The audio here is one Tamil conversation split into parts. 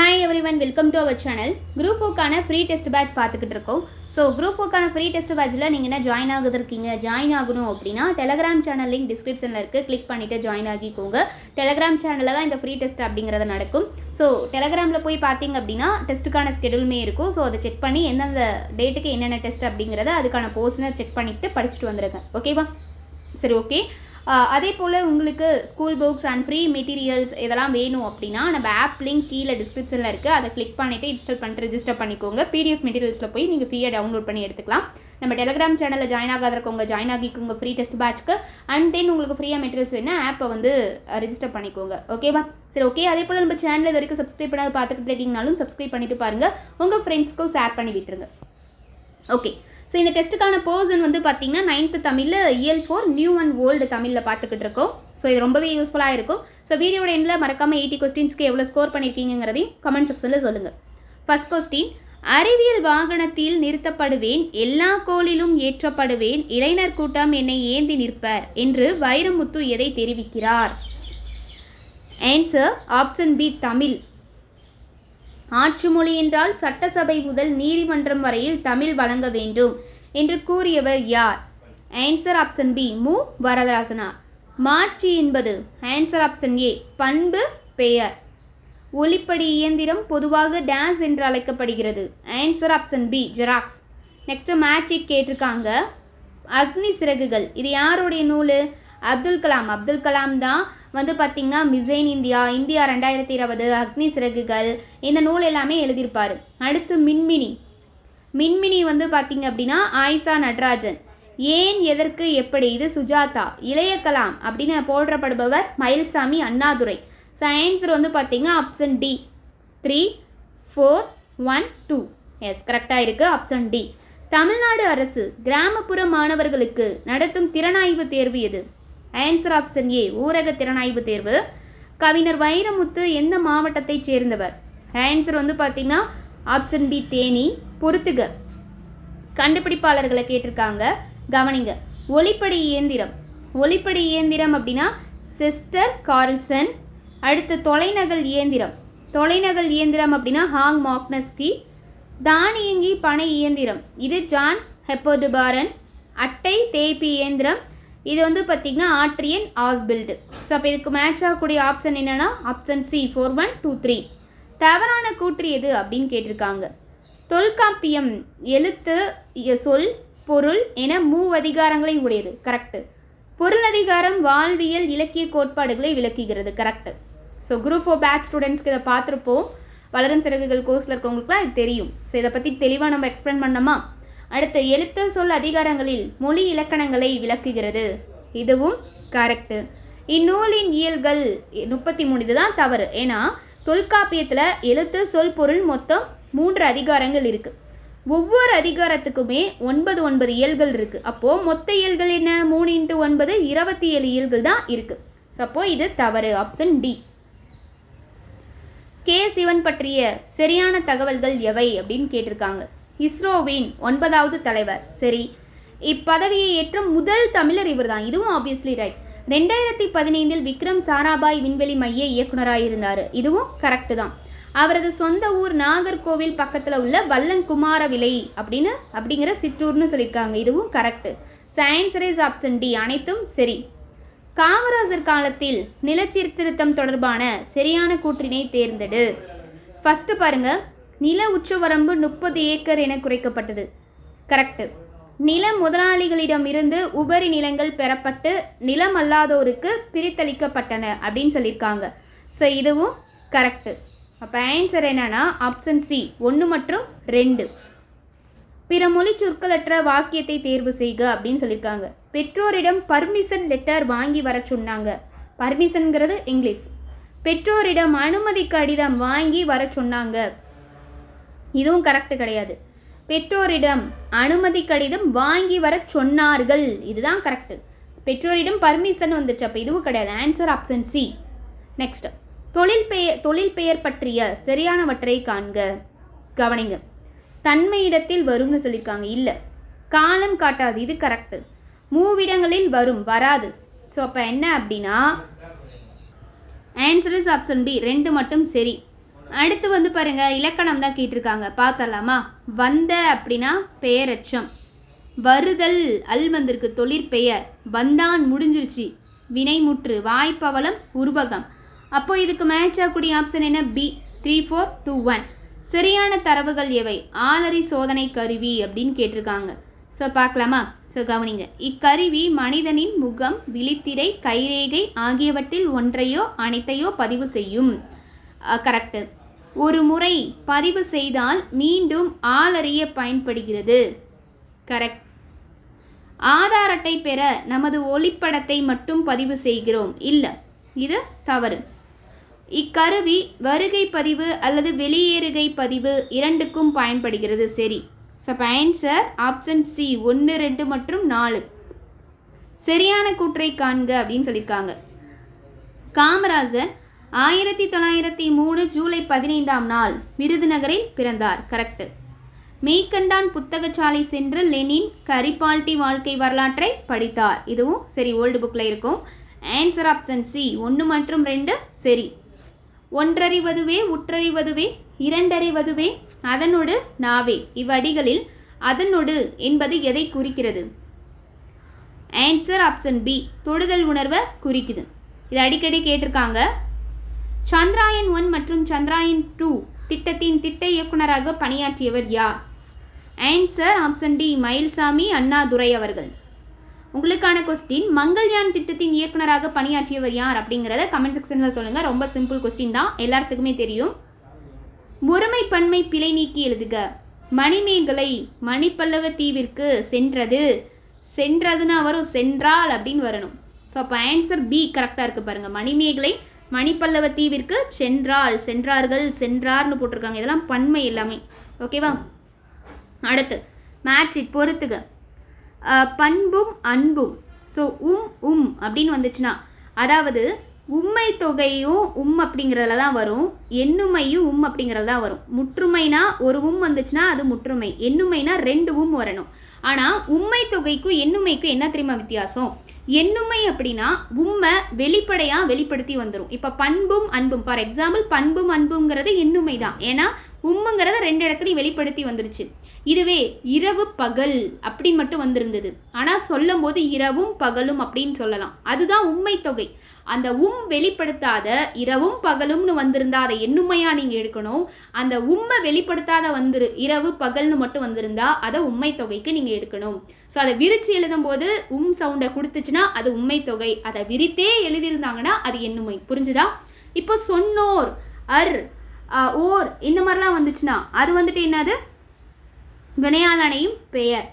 Hi everyone welcome to our channel group ஃபோக்கான free test batch பார்த்துக்கிட்டு இருக்கோம். ஸோ குரூப் ஃபோக்கான ஃப்ரீ டெஸ்ட் பேட்ச்சில் நீங்கள் என்ன ஜாயின் ஆகுது இருக்கீங்க ஜாயின் ஆகணும் அப்படின்னா டெலகிராம் சேனல் லிங்க் டிஸ்கிரிப்ஷனில் இருக்குது கிளிக் பண்ணிவிட்டு ஜாயின் ஆகிக்கோங்க. டெலகிராம் சேனலில் தான் இந்த ஃப்ரீ டெஸ்ட் அப்படிங்கிறது நடக்கும். ஸோ டெலகிராமில் போய் பார்த்தீங்க அப்படின்னா டெஸ்ட்டுக்கான ஸ்கெடியூலுமே இருக்கும். ஸோ அதை செக் பண்ணி எந்தெந்த டேட்டுக்கு என்னென்ன டெஸ்ட் அப்படிங்கிறத அதுக்கான போர்ஷனை செக் பண்ணிவிட்டு படிச்சுட்டு வந்துடுங்க ஓகேவா சரி ஓகே அதே போல் உங்களுக்கு school books and free materials இதெல்லாம் வேணும் அப்படின்னா நம்ம ஆப் லிங்க் கீழே டிஸ்கிரிப்ஷனில் இருக்குது அதை கிளிக் பண்ணிவிட்டு இன்ஸ்டால் பண்ணிட்டு ரிஜிஸ்டர் பண்ணிக்கோங்க. பிடிஎஃப் மெட்டீரியல்ஸில் போய் நீங்கள் ஃப்ரீயாக டவுன்லோட் பண்ணி எடுத்துக்கலாம். நம்ம டெலிகிராம் சேனலில் ஜாயின் ஆகாத இருக்கவங்க ஜாயின் ஆகிக்கோங்க ஃப்ரீ டெஸ்ட் பேட்ச்க்கு அண்ட் தென் உங்களுக்கு ஃப்ரீயாக மெட்டீரியல்ஸ் வேணும் ஆப்பை வந்து ரெஜிஸ்டர் பண்ணிக்கோங்க. ஓகேவா சரி ஓகே அதே போல் நம்ம சேனல் இது வரைக்கும் சப்ஸ்கிரைப் பண்ணாத பார்த்துக்கிட்டு இருக்கீங்கனாலும் சப்ஸ்கிரைப் பண்ணிட்டு பாருங்கள் உங்கள் ஃப்ரெண்ட்ஸ்க்கும் ஷேர் பண்ணி விட்டுருங்க. ஓகே ஸோ இந்த டெஸ்ட்டுக்கான போர்ஷன் வந்து பார்த்தீங்கன்னா நைன்த்து தமிழில் இயல் ஃபோர் நியூ அண்ட் ஓல்டு தமிழில் பார்த்துக்கிட்டு இருக்கோம். ஸோ இது ரொம்பவே யூஸ்ஃபுல்லாக இருக்கும். ஸோ வீடியோட எண்டில் மறக்காமல் எயிட்டி கொஸ்டின்ஸ்க்கு எவ்வளோ ஸ்கோர் பண்ணியிருக்கீங்கிறதையும் கமெண்ட் செக்ஷனில் சொல்லுங்கள் ஃபர்ஸ்ட் கொஸ்டின் அறிவியல் வாகனத்தில் நிறுத்தப்படுவேன் எல்லா கோளிலும் ஏற்றப்படுவேன் இளைஞர் கூட்டம் என்னை ஏந்தி நிற்பர் என்று வைரமுத்து எதை தெரிவிக்கிறார்? Answer option B Tamil. ஆட்சி மொழி என்றால் சட்டசபை முதல் நீதிமன்றம் வரையில் தமிழ் வழங்க வேண்டும் என்று கூறியவர் யார்? ஆன்சர் ஆப்ஷன் பி மு. வரதராசனார். மாட்சி என்பது ஆன்சர் ஆப்ஷன் ஏ பண்பு பெயர். ஒளிப்படி இயந்திரம் பொதுவாக டேஸ் என்று அழைக்கப்படுகிறது. Answer option B xerox next மேட்சி கேட்டிருக்காங்க. அக்னி சிறகுகள். இது யாருடைய நூல்? அப்துல் கலாம். அப்துல் கலாம் தான் வந்து பார்த்திங்கன்னா மிசைன் இந்தியா இந்தியா ரெண்டாயிரத்தி இருபது அக்னி சிறகுகள் இந்த நூல் எல்லாமே எழுதியிருப்பார். அடுத்து மின்மினி. மின்மினி வந்து பார்த்திங்க அப்படின்னா ஆயிஷா நடராஜன். ஏன் எதற்கு எப்படி இது சுஜாதா இளைய கலாம் அப்படின்னு போற்றப்படுபவர் மயில்சாமி அண்ணாதுரை. ஸோ ஆன்சர் வந்து பார்த்திங்கன்னா option D three four one two yes கரெக்டாக இருக்குது ஆப்ஷன் டி தமிழ்நாடு அரசு கிராமப்புற மாணவர்களுக்கு நடத்தும் திறனாய்வு தேர்வு எது? ஆன்சர் ஆப்ஷன் ஏ ஊரக திறனாய்வு தேர்வு. கவிஞர் வைரமுத்து எந்த மாவட்டத்தைச் சேர்ந்தவர்? ஆன்சர் வந்து பார்த்தீங்கன்னா ஆப்ஷன் பி தேனி பொறுத்துக. கண்டுபிடிப்பாளர்களை கேட்டிருக்காங்க. கவனிங்க ஒளிப்படி இயந்திரம். ஒளிப்படி இயந்திரம் அப்படின்னா சிஸ்டர் கார்ல்சன். அடுத்து தொலைநகல் இயந்திரம். தொலைநகல் இயந்திரம் அப்படின்னா ஹாங் மாக்னஸ்கி. தானியங்கி பனை இயந்திரம். இது ஜான் ஹெப்போடுபாரன் அட்டை தேய்ப்பி இயந்திரம். இது வந்து பார்த்திங்கன்னா ஆட்ரியன் ஆஸ்பில்டு ஸோ அப்போ இதுக்கு மேட்ச் ஆகக்கூடிய ஆப்ஷன் என்னென்னா option C four one two three தவறான கூற்று எது அப்படின்னு கேட்டிருக்காங்க. தொல்காப்பியம் எழுத்து சொல் பொருள் என மூவதிகாரங்களை உடையது. கரெக்டு பொருள் அதிகாரம் வாழ்வியல் இலக்கிய கோட்பாடுகளை விளக்குகிறது. Correct so group four bad ஸ்டூடெண்ட்ஸ்க்கு இதை பார்த்துருப்போம். வளரும் சிறகுகள் கோர்ஸில் இருக்கவங்களுக்குலாம் இது தெரியும். ஸோ இதை பற்றி தெளிவாக நம்ம எக்ஸ்பிளைன் பண்ணோமா அடுத்த எழுத்து சொல் அதிகாரங்களில் மொழி இலக்கணங்களை விளக்குகிறது. இதுவும் கரெக்டு இந்நூலின் இயல்கள் முப்பத்தி மூணு இதுதான் தவறு. ஏன்னா தொல்காப்பியத்தில் எழுத்து சொல் பொருள் மொத்தம் மூன்று அதிகாரங்கள் இருக்குது ஒவ்வொரு அதிகாரத்துக்குமே ஒன்பது ஒன்பது இயல்கள் இருக்குது அப்போது மொத்த இயல்கள் என்ன? மூணு இன்ட்டு ஒன்பது இருபத்தி ஏழு இயல்கள் தான் இருக்குது சப்போ இது தவறு ஆப்ஷன் டி கே சிவன் பற்றிய சரியான தகவல்கள் எவை அப்படின்னு கேட்டிருக்காங்க. இஸ்ரோவின் ஒன்பதாவது தலைவர். சரி இப்பதவியை ஏற்ற முதல் தமிழர் இவர் தான் இதுவும் ஆப்வியஸ்லி ரைட் ரெண்டாயிரத்தி பதினைந்தில் விக்ரம் சாராபாய் விண்வெளி மைய இயக்குனராக இருந்தார் இதுவும் கரெக்டு தான். அவரது சொந்த ஊர் நாகர்கோவில் பக்கத்தில் உள்ள வல்லங்குமார விலை அப்படின்னு அப்படிங்கிற சிற்றூர்னு சொல்லியிருக்காங்க. இதுவும் correct science race option D அனைத்தும் சரி. காமராஜர் காலத்தில் நிலச்சீர்திருத்தம் தொடர்பான சரியான கூற்றினை தேர்ந்தெடு. ஃபஸ்ட்டு பாருங்கள் நில உச்சவரம்பு முப்பது ஏக்கர் என குறைக்கப்பட்டது. கரெக்டு. நில முதலாளிகளிடமிருந்து உபரி நிலங்கள் பெறப்பட்டு நிலம் அல்லாதோருக்கு பிரித்தளிக்கப்பட்டன அப்படின்னு சொல்லியிருக்காங்க ஸோ இதுவும் கரெக்டு. அப்போ ஆன்சர் என்னன்னா ஆப்ஷன் சி ஒன்று மற்றும் ரெண்டு. பிற மொழி சொற்களற்ற வாக்கியத்தை தேர்வு செய்க அப்படின்னு சொல்லியிருக்காங்க பெற்றோரிடம் பர்மிஷன் லெட்டர் வாங்கி வர சொன்னாங்க. பர்மிஷன்கிறது இங்கிலீஷ். பெற்றோரிடம் அனுமதி கடிதம் வாங்கி வர சொன்னாங்க. இதுவும் கரெக்ட் கிடையாது. பெற்றோரிடம் அனுமதி கடிதம் வாங்கி வர சொன்னார்கள். இதுதான் கரெக்டு பெற்றோரிடம் பர்மிஷன் வந்துச்சு அப்போ இதுவும் கிடையாது. ஆன்சர் ஆப்ஷன் சி நெக்ஸ்ட் தொழில் பெயர் தொழில் பெயர் பற்றிய சரியானவற்றை காண்க. கவனிங்க. தன்மையிடத்தில் வரும்னு சொல்லியிருக்காங்க இல்லை. காலம் காட்டாது. இது கரெக்டு மூவிடங்களில் வரும் வராது. ஸோ அப்போ என்ன அப்படின்னா? ஆன்சர் இஸ் ஆப்ஷன் பி ரெண்டு மட்டும் சரி. அடுத்து வந்து பாருங்க இலக்கணம் தான் கேட்டிருக்காங்க. பார்த்தலாமா வந்த அப்படின்னா பெயரச்சம். வருதல் அல் வந்திருக்கு தொழிற்பெயர் வந்தான் முடிஞ்சிருச்சு. வினைமுற்று வாய்ப்பவளம் உருவகம். அப்போ இதுக்கு மேட்ச் ஆகக்கூடிய ஆப்ஷன் என்ன? B three four two one சரியான தரவுகள் எவை? ஆலரி சோதனை கருவி அப்படின்னு கேட்டிருக்காங்க. ஸோ பார்க்கலாமா? ஸோ கவனிங்க. இக்கருவி மனிதனின் முகம் விழித்திரை கைரேகை ஆகியவற்றில் ஒன்றையோ அனைத்தையோ பதிவு செய்யும். கரெக்டு ஒரு முறை பதிவு செய்தால் மீண்டும் ஆளறிய பயன்படுகிறது. கரெக்ட். ஆதார் அட்டை பெற நமது ஒளிப்படத்தை மட்டும் பதிவு செய்கிறோம். இல்லை இது தவறு. இக்கருவி வருகை பதிவு அல்லது வெளியேறுகை பதிவு இரண்டுக்கும் பயன்படுகிறது. சரி. சப் ஆன்சர் ஆப்ஷன் சி ஒன்று ரெண்டு மற்றும் நாலு. சரியான கூற்றை காண்க அப்படின்னு சொல்லியிருக்காங்க காமராஜர் ஆயிரத்தி தொள்ளாயிரத்தி மூணு ஜூலை பதினைந்தாம் நாள் விருதுநகரில் பிறந்தார். கரெக்டு. மெய்கண்டான் புத்தகச்சாலை சென்று லெனின் கரிபால்டி வாழ்க்கை வரலாற்றை படித்தார். இதுவும் சரி ஓல்டு புக்கில் இருக்கும். ஆன்சர் ஆப்ஷன் சி ஒன்று மற்றும் ரெண்டு சரி. ஒன்றறிவதுவே உற்றறிவதுவே இரண்டறிவதுவே அதனொடு நாவே. இவ்வடிகளில் அதனொடு என்பது எதை குறிக்கிறது? ஆன்சர் ஆப்ஷன் பி தொடுதல் உணர்வை குறிக்குது. இது அடிக்கடி கேட்டிருக்காங்க. சந்திராயன் ஒன் மற்றும் சந்திராயன் டூ திட்டத்தின் திட்ட இயக்குனராக பணியாற்றியவர் யார்? Answer option D Mylswamy Annadurai அவர்கள். உங்களுக்கான கொஸ்டின் மங்கள்யான் திட்டத்தின் இயக்குனராக பணியாற்றியவர் யார் அப்படிங்கிறத கமெண்ட் செக்ஷனில் சொல்லுங்கள் ரொம்ப சிம்பிள் கொஸ்டின் தான். எல்லாத்துக்குமே தெரியும். ஒருமை பன்மை பிழை நீக்கி எழுதுக. மணிமேகலை மணிப்பல்லவ தீவிற்கு சென்றது. சென்றதுன்னா வரும் சென்றால் அப்படின்னு வரணும். ஸோ அப்போ ஆன்சர் பி கரெக்டாக இருக்குது பாருங்கள் மணிமேகலை மணிப்பல்லவ தீவிற்கு சென்றால் சென்றார்கள் சென்றார்னு போட்டிருக்காங்க. இதெல்லாம் பன்மை எல்லாமே. ஓகேவா அடுத்து மேட்ரிட் பொறுத்துக. பண்பும் அன்பும். ஸோ உம் உம் அப்படின்னு வந்துச்சுன்னா அதாவது உம்மை தொகையும் உம் அப்படிங்கிறதுல தான் வரும். எண்ணுமையும் உம் அப்படிங்கிறது தான் வரும். முற்றுமைனா ஒரு உம் வந்துச்சுன்னா அது முற்றுமை. எண்ணுமைனா ரெண்டு உம் வரணும். ஆனால் உம்மை தொகைக்கும் எண்ணுமைக்கும் என்ன தெரியுமா வித்தியாசம்? எண்ணுமை அப்படின்னா உம்மை வெளிப்படையாக வெளிப்படுத்தி வந்துடும் இப்போ பண்பும் அன்பும் ஃபார் எக்ஸாம்பிள் பண்பும் அன்புங்கிறது எண்ணுமை தான் ஏன்னா உம்முங்கிறத ரெண்டு இடத்துலையும் வெளிப்படுத்தி வந்துருச்சு. இதுவே இரவு பகல் அப்படின்னு மட்டும் வந்திருந்தது. ஆனால் சொல்லும் போது இரவும் பகலும் அப்படின்னு சொல்லலாம். அதுதான் உண்மை தொகை. அந்த உம் வெளிப்படுத்தாத இரவும் பகலும்னு வந்திருந்தா அதை எண்ணுமையாக நீங்கள் எடுக்கணும்? அந்த உம்மை வெளிப்படுத்தாத வந்துரு இரவு பகல்னு மட்டும் வந்திருந்தா அதை உண்மை தொகைக்கு நீங்கள் எடுக்கணும். ஸோ அதை விரித்து எழுதும்போது உம் சவுண்டை கொடுத்துச்சுன்னா அது உண்மை தொகை. அதை விரித்தே எழுதியிருந்தாங்கன்னா அது எண்ணுமை புரிஞ்சுதா? இப்போ சொன்னோர் அர் ஓர் இந்த மாதிரிலாம் வந்துச்சுன்னா அது வந்துட்டு என்னது? வினையாளனையும் பெயர்.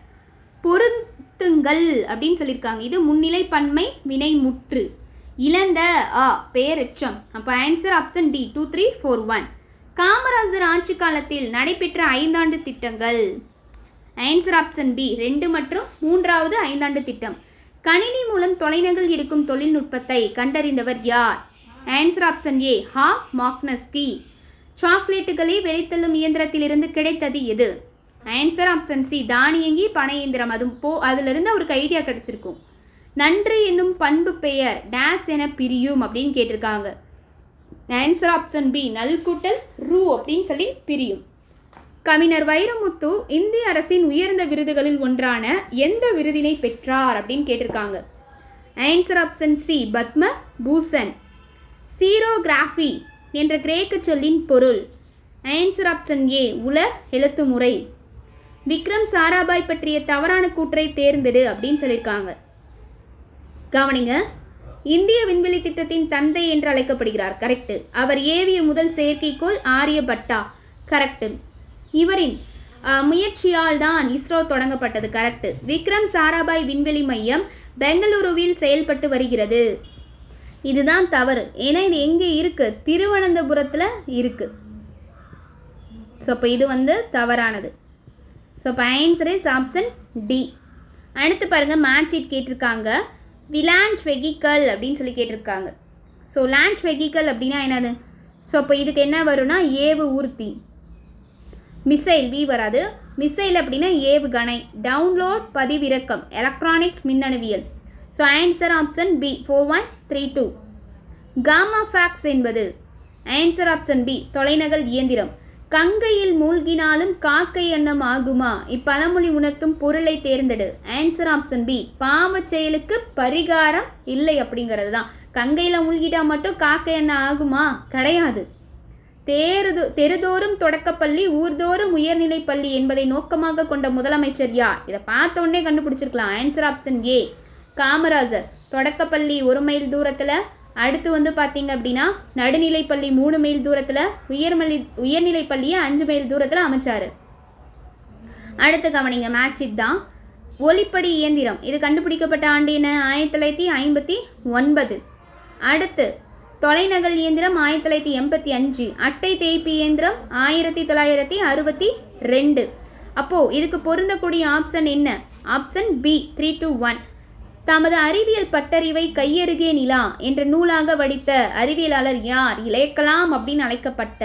பொருத்துங்கள் அப்படின்னு சொல்லியிருக்காங்க. இது முன்னிலை பன்மை வினை முற்று இழந்த அ பெயரெச்சம். அப்போ answer option D two three four one Kamarajar ஆட்சி காலத்தில் நடைபெற்ற ஐந்தாண்டு திட்டங்கள். ஆன்சர் ஆப்ஷன் பி ரெண்டு மற்றும் மூன்றாவது ஐந்தாண்டு திட்டம். கணினி மூலம் தொலைநகல் எடுக்கும் தொழில்நுட்பத்தை கண்டறிந்தவர் யார்? ஆன்சர் ஆப்ஷன் ஏ ஹா மாக்னஸ்கி சாக்லேட்டுகளை வெளித்தள்ளும் இயந்திரத்திலிருந்து கிடைத்தது எது? ஆன்சர் ஆப்ஷன் சி தானியங்கி பனையந்திரம் அது போ அதிலிருந்து அவருக்கு ஐடியா கிடச்சிருக்கும். நன்றி என்னும் பண்பு பெயர் டேஸ் என பிரியும் அப்படின்னு கேட்டிருக்காங்க. ஆன்சர் ஆப்ஷன் பி நல்கூட்டல் ரூ அப்படின்னு சொல்லி பிரியும். கவிஞர் வைரமுத்து இந்திய அரசின் உயர்ந்த விருதுகளில் ஒன்றான எந்த விருதினை பெற்றார் அப்படின்னு கேட்டிருக்காங்க. Answer option C Padma Bhushan xerography என்ற கிரேக்க சொல்லின் பொருள். ஆன்சர் ஆப்ஷன் ஏ உலர் எழுத்து முறை விக்ரம் சாராபாய் பற்றிய தவறான கூற்றை தேர்ந்தெடு அப்படின்னு சொல்லியிருக்காங்க. கவனிங்க இந்திய விண்வெளி திட்டத்தின் தந்தை என்று அழைக்கப்படுகிறார் கரெக்டு அவர் ஏவிய முதல் செயற்கைக்கோள் ஆரியபட்டா கரெக்டு இவரின் முயற்சியால் தான் இஸ்ரோ தொடங்கப்பட்டது கரெக்டு விக்ரம் சாராபாய் விண்வெளி மையம் பெங்களூருவில் செயல்பட்டு வருகிறது. இதுதான் தவறு. ஏன்னா இது எங்கே இருக்குது திருவனந்தபுரத்தில் இருக்குது ஸோ அப்போ இது வந்து தவறானது. ஸோ இப்போ ஆன்சர் இஸ் ஆப்ஷன் டி அடுத்து பாருங்கள் மேட்ச் ஷீட் கேட்டிருக்காங்க. விலான்ச் வெஹிக்கல் அப்படின்னு சொல்லி கேட்டிருக்காங்க. ஸோ லான்ச் வெஹிக்கல் அப்படின்னா என்னது? ஸோ இப்போ இதுக்கு என்ன வரும்னா ஏவு ஊர்த்தி. மிசைல் வி வராது. மிசைல் அப்படின்னா ஏவுகணை டவுன்லோட் பதிவிறக்கம். எலக்ட்ரானிக்ஸ் மின்னணுவியல். So answer option B four one three two gamma fax என்பது. ஆன்சர் ஆப்ஷன் பி தொலைநகல் இயந்திரம். கங்கையில் மூழ்கினாலும் காக்கை எண்ணம் ஆகுமா? இப்பழமொழி உணர்த்தும் பொருளை தேர்ந்தெடு. ஆன்சர் ஆப்ஷன் பி பாவ செயலுக்கு பரிகாரம் இல்லை அப்படிங்கிறது தான். கங்கையில் மூழ்கிட்டா மட்டும் காக்கை எண்ணம் ஆகுமா? கிடையாது. தேருதோ தெருதோறும் தொடக்கப்பள்ளி ஊர்தோறும் உயர்நிலை பள்ளி என்பதை நோக்கமாக கொண்ட முதலமைச்சர் யார்? இதை பார்த்த உடனே கண்டுபிடிச்சிருக்கலாம். Answer option A Kamarajar. தொடக்கப்பள்ளி ஒரு மைல் தூரத்தில் அடுத்து வந்து பார்த்தீங்க அப்படின்னா நடுநிலைப்பள்ளி மூணு மைல் தூரத்தில் உயர்மலி உயர்நிலைப்பள்ளியை அஞ்சு மைல் தூரத்தில் அமைச்சார். அடுத்து கவனிங்க மேட்ச் தான். ஒளிப்படி இயந்திரம். இது கண்டுபிடிக்கப்பட்ட ஆண்டு என்ன? ஆயிரத்தி தொள்ளாயிரத்தி ஐம்பத்தி ஒன்பது. அடுத்து தொலைநகல் இயந்திரம் ஆயிரத்தி தொள்ளாயிரத்தி எண்பத்தி அஞ்சு. அட்டை தேய்ப்பு இயந்திரம் ஆயிரத்தி தொள்ளாயிரத்தி அறுபத்தி ரெண்டு. அப்போது இதுக்கு பொருந்தக்கூடிய ஆப்ஷன் என்ன? Option B three two one தமது அறிவியல் பட்டறிவை கையருகே நிலா என்ற நூலாக வடித்த அறிவியலாளர் யார்? இளையக்கலாம் அப்படின்னு அழைக்கப்பட்ட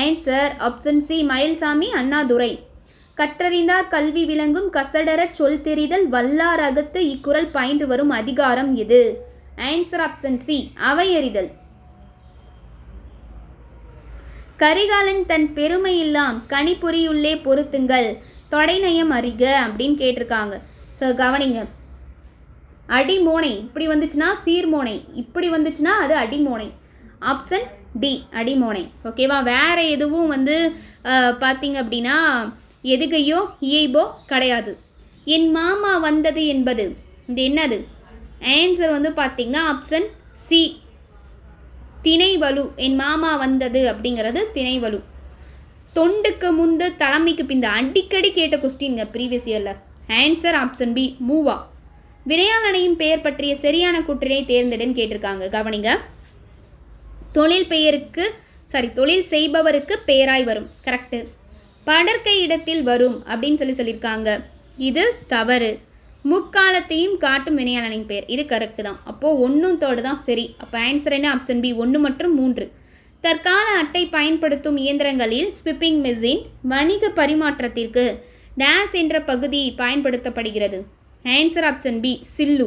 answer option C Mylswamy Annadurai. கற்றறிந்தார் கல்வி விளங்கும் கசடர சொல் தெரிதல் வல்லார் அகத்து இக்குறள் பயின்று வரும் அதிகாரம் எது? ஆன்சர் ஆப்ஷன் சி அவையறிதல். கரிகாலன் தன் பெருமையெல்லாம் கணிப்பொறியுள்ளே பொருத்துங்கள் தொடைநயம் அறிக அப்படின்னு கேட்டிருக்காங்க. ஸோ கவனிங்க. அடிமோனை. இப்படி வந்துச்சுன்னா சீர்மோனை. இப்படி வந்துச்சுன்னா அது அடிமோனை. Option D அடிமோனை. ஓகேவா வேறு எதுவும் வந்து பார்த்திங்க பார்த்தீங்க அப்படின்னா எதுகையோ இயைபோ கிடையாது. என் மாமா வந்தது என்பது இது என்னது? ஆன்சர் வந்து பார்த்தீங்கன்னா ஆப்ஷன் சி திணைவலு. என் மாமா வந்தது அப்படிங்கிறது திணைவலு. தொண்டுக்கு முந்து தலைமைக்கு பிந்த அடிக்கடி கேட்ட கொஸ்டின்ங்க ப்ரீவியஸ் இயரில் ஆன்சர் ஆப்ஷன் பி மூவா? வினையாளனையின் பெயர் பற்றிய சரியான கூற்றினை தேர்ந்தெடுன்னு கேட்டிருக்காங்க. கவனிங்க. தொழில் பெயருக்கு சாரி தொழில் செய்பவருக்கு பெயராய் வரும். கரெக்டு படற்கை இடத்தில் வரும் அப்படின்னு சொல்லி சொல்லியிருக்காங்க. இது தவறு. முக்காலத்தையும் காட்டும் வினையாளனின் பெயர். இது கரெக்டு தான். அப்போது ஒன்றும் தோடு தான் சரி. அப்போ ஆன்சர் என்ன? ஆப்ஷன் பி ஒன்று மற்றும் மூன்று. தற்கால அட்டை பயன்படுத்தும் இயந்திரங்களில் ஸ்பிப்பிங் மெஷின் வணிக பரிமாற்றத்திற்கு டேஸ் என்ற பகுதி பயன்படுத்தப்படுகிறது. ஆன்சர் ஆப்ஷன் பி சில்லு.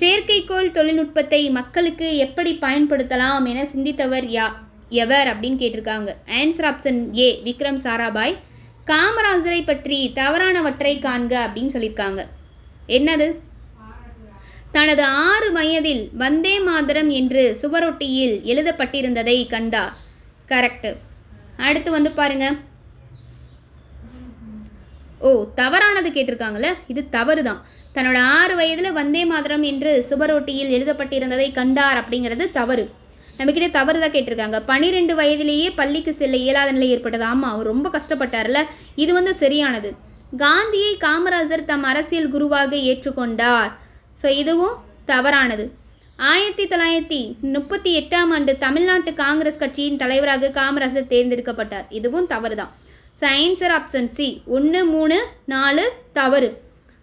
செயற்கைக்கோள் தொழில்நுட்பத்தை மக்களுக்கு எப்படி பயன்படுத்தலாம் என சிந்தித்தவர் யா எவர் அப்படின்னு கேட்டிருக்காங்க. Answer option A Vikram Sarabhai. காமராஜரை பற்றி தவறானவற்றை காண்க அப்படின்னு சொல்லியிருக்காங்க. என்னது? தனது ஆறு வயதில் வந்தே மாதரம் என்று சுவரொட்டியில் எழுதப்பட்டிருந்ததை கண்டார். கரெக்டு அடுத்து வந்து பாருங்கள் ஓ தவறானது கேட்டிருக்காங்கல்ல? இது தவறு தான் தன்னோட ஆறு வயதில் வந்தே மாதரம் என்று சுபரோட்டியில் எழுதப்பட்டிருந்ததை கண்டார் அப்படிங்கிறது தவறு. நம்மக்கிட்ட தவறு தான் கேட்டிருக்காங்க. பன்னிரெண்டு வயதிலேயே பள்ளிக்கு செல்ல இயலாத நிலை ஏற்பட்டது. ஆமாம் அவர் ரொம்ப கஷ்டப்பட்டார்ல. இது வந்து சரியானது. காந்தியை காமராஜர் தம் அரசியல் குருவாக ஏற்றுக்கொண்டார். ஸோ இதுவும் தவறானது. ஆயிரத்தி தொள்ளாயிரத்தி முப்பத்தி எட்டாம் ஆண்டு தமிழ்நாட்டு காங்கிரஸ் கட்சியின் தலைவராக காமராஜர் தேர்ந்தெடுக்கப்பட்டார். இதுவும் தவறு தான் ஸோ ஆப்ஷன் சி ஒன்று மூணு நாலு தவறு.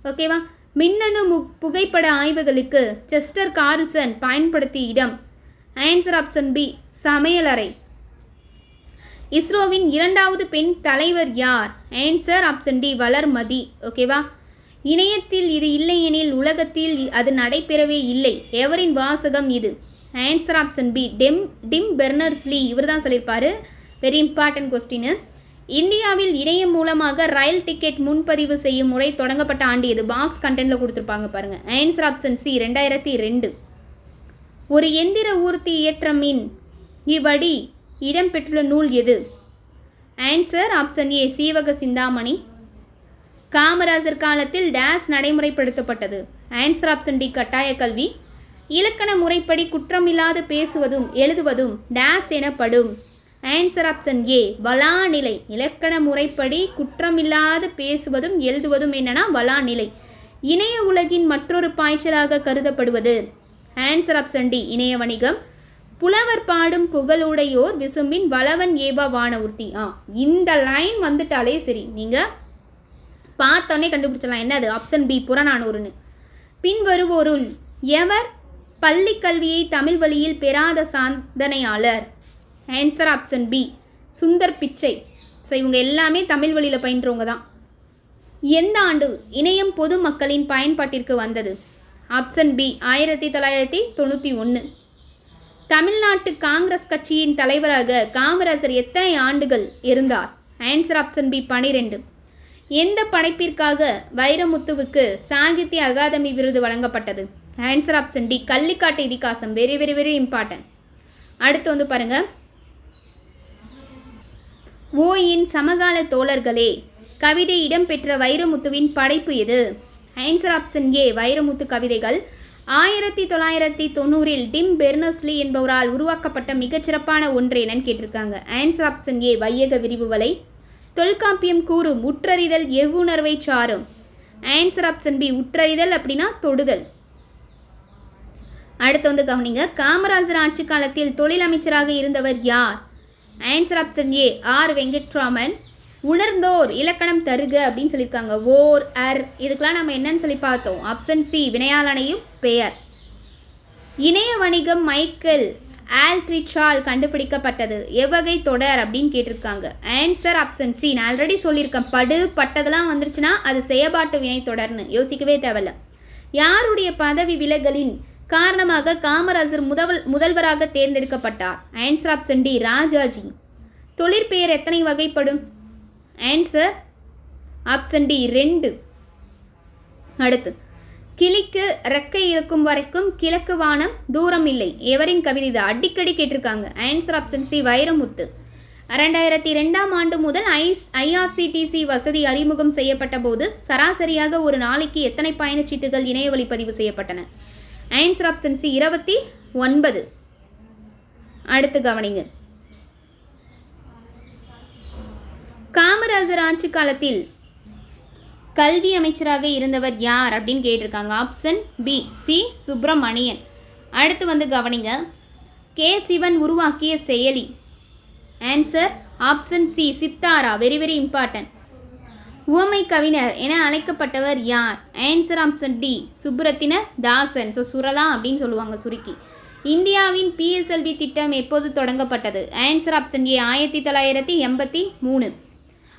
ஓகேவா மின்னணு மு புகைப்பட ஆய்வுகளுக்கு செஸ்டர் கார்ல்சன் பயன்படுத்திய இடம். ஆன்சர் ஆப்ஷன் பி சமையலறை இஸ்ரோவின் இரண்டாவது பெண் தலைவர் யார்? Answer option D Valarmathi. ஓகேவா இணையத்தில் இது இல்லையெனில் உலகத்தில் அது நடைபெறவே இல்லை. எவரின் வாசகம் இது? ஆன்சர் ஆப்ஷன் பி டெம் டிம் பெர்னர்ஸ்லி இவர் தான் சொல்லியிருப்பார். வெரி இம்பார்ட்டன்ட் கொஸ்டின் இந்தியாவில் இணையம் மூலமாக ரயில் டிக்கெட் முன்பதிவு செய்யும் முறை தொடங்கப்பட்ட ஆண்டு இது பாக்ஸ் கண்டென்ட்ல கொடுத்துருப்பாங்க பாருங்க. ஆன்சர் ஆப்ஷன் சி ரெண்டாயிரத்தி ரெண்டு. ஒரு எந்திர ஊர்த்தி இயற்றமின் இவ்வடி இடம்பெற்றுள்ள நூல் எது? Answer option A Seevaka Chintamani. Kamarajar காலத்தில் டேஸ் நடைமுறைப்படுத்தப்பட்டது. ஆன்சர் ஆப்ஷன் டி கட்டாய கல்வி. இலக்கண முறைப்படி குற்றமில்லாது பேசுவதும் எழுதுவதும் டேஸ் எனப்படும். ஆன்சர் ஆப்ஷன் ஏ வலாநிலை. இலக்கண முறைப்படி குற்றமில்லாது பேசுவதும் எழுதுவதும் என்னன்னா வலாநிலை. இணைய உலகின் மற்றொரு பாய்ச்சலாக கருதப்படுவது. ஆன்சர் ஆப்ஷன் டி இணைய வணிகம். புலவர் பாடும் புகழுடையோர் விசும்பின் வளவன் ஏபா வானவூர்த்தி. ஆ இந்த லைன் வந்துட்டாலே சரி. நீங்கள் பார்த்தோன்னே கண்டுபிடிச்சலாம் என்னது? Option B புறநானூறுன்னு. பின்வருவோருள் எவர் பள்ளி கல்வியை தமிழ் வழியில் பெறாத சாதனையாளர் answer option B Sundar Pichai. So இவங்க எல்லாமே தமிழ் வழியில் பயின்றவங்க தான். எந்த ஆண்டு இணையம் பொது மக்களின் பயன்பாட்டிற்கு வந்தது? ஆப்ஷன் பி ஆயிரத்தி தொள்ளாயிரத்தி தொண்ணூற்றி ஒன்று தமிழ்நாட்டு காங்கிரஸ் கட்சியின் தலைவராக காமராஜர் எத்தனை ஆண்டுகள் இருந்தார்? ஆன்சர் ஆப்ஷன் பி பனிரெண்டு. எந்த படைப்பிற்காக வைரமுத்துவுக்கு சாகித்ய அகாதமி விருது வழங்கப்பட்டது? ஆன்சர் ஆப்ஷன் டி கள்ளிக்காட்டு இதிகாசம். வெரி வெரி வெரி இம்பார்ட்டன்ட் அடுத்து வந்து பாருங்கள் ஓயின் சமகால தோழர்களே கவிதை இடம்பெற்ற வைரமுத்துவின் படைப்பு எது? ஆன்சர் ஆப்ஷன் ஏ வைரமுத்து கவிதைகள். ஆயிரத்தி தொள்ளாயிரத்தி தொண்ணூறில் டிம் பெர்னஸ்லி என்பவரால் உருவாக்கப்பட்ட மிகச்சிறப்பான ஒன்று என்னன்னு கேட்டிருக்காங்க. ஆன்சர் ஆப்ஷன் ஏ வையக விரிவுகளை. தொல்காப்பியம் கூறும் உற்றறிதல் எவ்வுணர்வை சாரும். ஆன்சர் ஆப்ஷன் பி உற்றறிதல் அப்படின்னா தொடுதல். அடுத்து வந்து கவனிங்க. காமராஜர் ஆட்சி காலத்தில் தொழில் அமைச்சராக இருந்தவர் யார்? Answer option A R Venkataraman உணர்ந்தோர் இலக்கணம் தருக அப்படின்னு சொல்லியிருக்காங்க. ஓர் அர். இதுக்கெலாம் நம்ம என்னன்னு சொல்லி பார்த்தோம். ஆப்ஷன் சி வினையாளனையும் பெயர். இணைய வணிகம் மைக்கேல் ஆல்ட்ரிச்சால் கண்டுபிடிக்கப்பட்டது. எவ்வகை தொடர் அப்படின்னு கேட்டிருக்காங்க. ஆன்சர் ஆப்ஷன் சி நான் ஆல்ரெடி சொல்லியிருக்கேன். படு பட்டதெல்லாம் வந்துருச்சுன்னா அது செயற்பாட்டு வினை தொடர்னு யோசிக்கவே தேவையில்ல. யாருடைய பதவி விலகலின் காரணமாக காமராஜர் முதல் முதல்வராக தேர்ந்தெடுக்கப்பட்டார். ஆன்சர் ஆப்ஷன் டி ராஜாஜி தொழிற்பெயர் எத்தனை வகைப்படும்? ஆன்சர் ஆப்ஷன் டி ரெண்டு. அடுத்து கிளிக்கு ரெக்கை இருக்கும் வரைக்கும் கிழக்கு வானம் தூரம் இல்லை. எவரின் கவிதை இது? அடிக்கடி கேட்டிருக்காங்க. Answer option C Vairamuthu. ரெண்டாயிரத்தி ரெண்டாம் ஆண்டு முதல் ஐஸ் ஐஆர்சிடிசி வசதி அறிமுகம் செய்யப்பட்ட போது சராசரியாக ஒரு நாளைக்கு எத்தனை பயணச்சீட்டுகள் இணைய வழி பதிவு செய்யப்பட்டன? ஆன்சர் ஆப்ஷன் சி இருபத்தி ஒன்பது. அடுத்து கவனிங்க. காமராஜர் ஆட்சி காலத்தில் கல்வி அமைச்சராக இருந்தவர் யார் அப்படின்னு கேட்டிருக்காங்க. Option B C Subramanian. அடுத்து வந்து கவனிங்க. கே. சிவன் உருவாக்கிய செயலி. Answer option C Sitara. Very very important உவமை கவிஞர் என அழைக்கப்பட்டவர் யார்? Answer option D Subrathina Dasan. So Suratha அப்படின்னு சொல்லுவாங்க சுருக்கி. இந்தியாவின் பிஎஸ்எல்வி திட்டம் எப்போது தொடங்கப்பட்டது? ஆன்சர் ஆப்ஷன் ஏ ஆயிரத்தி தொள்ளாயிரத்தி எண்பத்தி மூணு.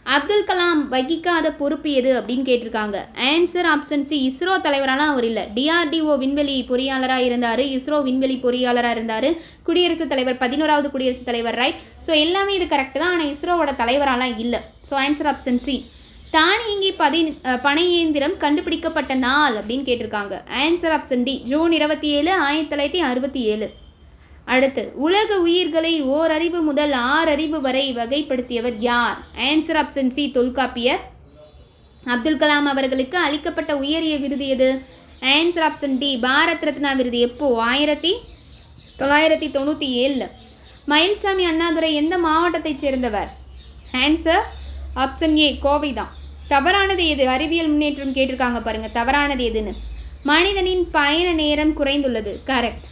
அப்துல் கலாம் வகிக்காத பொறுப்பு எது அப்படின்னு கேட்டிருக்காங்க. ஆன்சர் ஆப்ஷன் சி இஸ்ரோ தலைவராலாம் அவர் இல்லை. டிஆர்டிஓ விண்வெளி பொறியாளராக இருந்தார். இஸ்ரோ விண்வெளி பொறியாளராக இருந்தார். குடியரசுத் தலைவர் பதினோராவது குடியரசுத் தலைவர் ரைட் ஸோ எல்லாமே இது கரெக்டு தான். ஆனால் இஸ்ரோவோட தலைவராலாம் இல்லை. ஸோ ஆன்சர் ஆப்ஷன் சி தானியங்கி பதி பனை இயந்திரம் கண்டுபிடிக்கப்பட்ட நாள் அப்படின்னு கேட்டிருக்காங்க. ஆன்சர் ஆப்ஷன் டி ஜூன் இருபத்தி ஏழு ஆயிரத்தி தொள்ளாயிரத்தி அறுபத்தி ஏழு. அடுத்து உலக உயிர்களை ஓரறிவு முதல் ஆறறிவு வரை வகைப்படுத்தியவர் யார்? Answer option C Tolkappiyar. Abdul Kalam அவர்களுக்கு அளிக்கப்பட்ட உயரிய விருது எது? Answer option D Bharat Ratna விருது. எப்போ? ஆயிரத்தி தொள்ளாயிரத்தி தொண்ணூற்றி ஏழில் மயில்சாமி அண்ணாதுரை எந்த மாவட்டத்தைச் சேர்ந்தவர்? ஆன்சர் ஆப்ஷன் ஏ கோவை தான் தவறானது எது? அறிவியல் முன்னேற்றம் கேட்டிருக்காங்க பாருங்கள் தவறானது எதுன்னு? மனிதனின் பயண நேரம் குறைந்துள்ளது. கரெக்ட்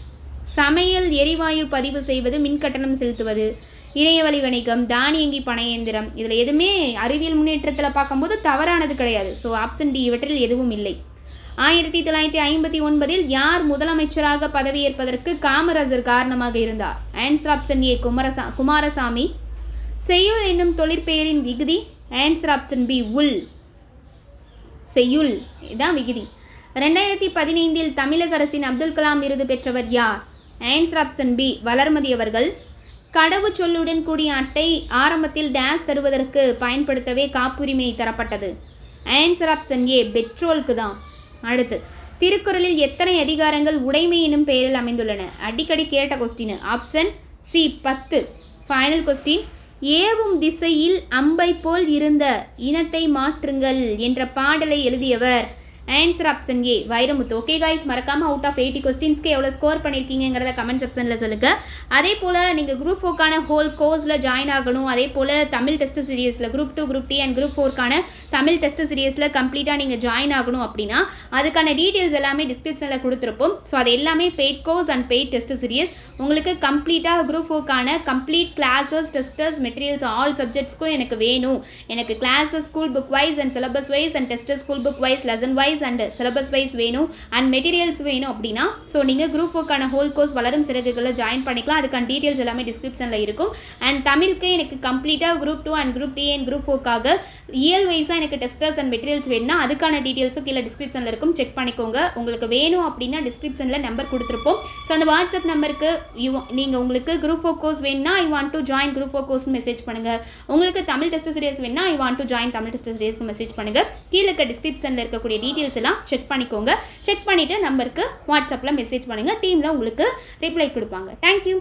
சமையல் எரிவாயு பதிவு செய்வது மின்கட்டணம் செலுத்துவது இணையவழி வணிகம் தானியங்கி பணையந்திரம் இதில் எதுவுமே அறிவியல் முன்னேற்றத்தில் பார்க்கும்போது தவறானது கிடையாது. ஸோ ஆப்ஷன் டி இவற்றில் எதுவும் இல்லை. ஆயிரத்தி தொள்ளாயிரத்தி ஐம்பத்தி ஒன்பதில் யார் முதலமைச்சராக பதவியேற்பதற்கு காமராஜர் காரணமாக இருந்தார்? ஆன்சர் ஆப்ஷன் ஏ குமரசா குமாரசாமி செய்யுள் என்னும் தொழிற்பெயரின் விகுதி ஆன்சர் ஆப்ஷன் பி உல் செய்யுள். இதான் விகுதி. ரெண்டாயிரத்தி பதினைந்தில் தமிழக அரசின் அப்துல் கலாம் விருது பெற்றவர் யார்? ஆன்சர் ஆப்ஷன் பி வளர்மதி அவர்கள். கடவுச்சொல்லுடன் கூடிய அட்டை ஆரம்பத்தில் டேஸ் தருவதற்கு பயன்படுத்தவே காப்புரிமை தரப்பட்டது. ஆன்சர் ஆப்ஷன் ஏ பெட்ரோலுக்கு தான். அடுத்து திருக்குறளில் எத்தனை அதிகாரங்கள் உடைமை எனும் பெயரில் அமைந்துள்ளன? அடிக்கடி கேட்ட கொஸ்டின் ஆப்ஷன் சி பத்து. ஃபைனல் கொஸ்டின் ஏவும் திசையில் அம்பை போல் இருந்த இனத்தை மாற்றுங்கள் என்ற பாடலை எழுதியவர் answer option A Vairamuthu. Okay guys மறக்காமல் அவுட் ஆஃப் எயிட்டி கொஸ்டின்ஸ்க்கு எவ்வளோ ஸ்கோர் பண்ணியிருக்கீங்கிறத கமெண்ட் செக்ஷனில் சொல்லுங்க. அதே போல் நீங்கள் குரூப் ஃபோர்க்கான ஹோல் கோர்ஸில் ஜாயின் ஆகணும். அதே போல் Tamil test சீரியஸில் group two group D and group ஃபோர்க்கான Tamil test சீரியஸில் கம்ப்ளீட்டாக நீங்கள் ஜாயின் ஆகணும் அப்படின்னா அதுக்கான டீட்டெயில்ஸ் எல்லாமே டிஸ்கிரிப்ஷனில் கொடுத்துருப்போம். ஸோ அது எல்லாமே paid course and paid test series உங்களுக்கு கம்ப்ளீட்டாக group ஃபோர்க்கான complete classes testers materials all சப்ஜெக்ட்ஸ்க்கும் எனக்கு வேணும். எனக்கு classes school book wise and syllabus wise and tester school book wise lesson wise wise and syllabus wise வேணும் அண்ட் மெட்டீரியல்ஸ் வேணும் அப்படின்னா ஸோ நீங்கள் குரூப் ஃபோக்கான ஹோல் கோர்ஸ் வளரும் சிறகுகளில் ஜாயின் பண்ணிக்கலாம். அதுக்கான டீட்டெயில்ஸ் எல்லாமே டிஸ்கிரிப்ஷனில் இருக்கும். அண்ட் தமிழுக்கு எனக்கு கம்ப்ளீட்டாக group two and group D and group ஃபோர்க்காக இயல் வைஸாக எனக்கு டெஸ்டர்ஸ் அண்ட் மெட்டீரியல்ஸ் வேணும்னா அதுக்கான டீட்டெயில்ஸும் கீழே டிஸ்கிரிப்ஷனில் இருக்கும். செக் பண்ணிக்கோங்க. உங்களுக்கு வேணும் அப்படின்னா டிஸ்கிரிப்ஷனில் நம்பர் கொடுத்துருப்போம். ஸோ அந்த வாட்ஸ்அப் நம்பருக்கு யூ நீங்கள் உங்களுக்கு குரூப் ஃபோர் கோர்ஸ் வேணும்னா I want to join group four course message பண்ணுங்கள் உங்களுக்கு தமிழ் டெஸ்ட் சீரியஸ் வேணும்னா I want to join Tamil test series message பண்ணுங்கள் கீழே இருக்க டிஸ்கிரிப்ஷனில் இருக்கக்கூடிய டீட்டெயில்ஸ் எல்லாம் செக் பண்ணிக்கோங்க. செக் பண்ணிவிட்டு நம்பருக்கு வாட்ஸ்அப்பில் மெசேஜ் பண்ணுங்கள் டீமில் உங்களுக்கு ரிப்ளை கொடுப்பாங்க. தேங்க்யூ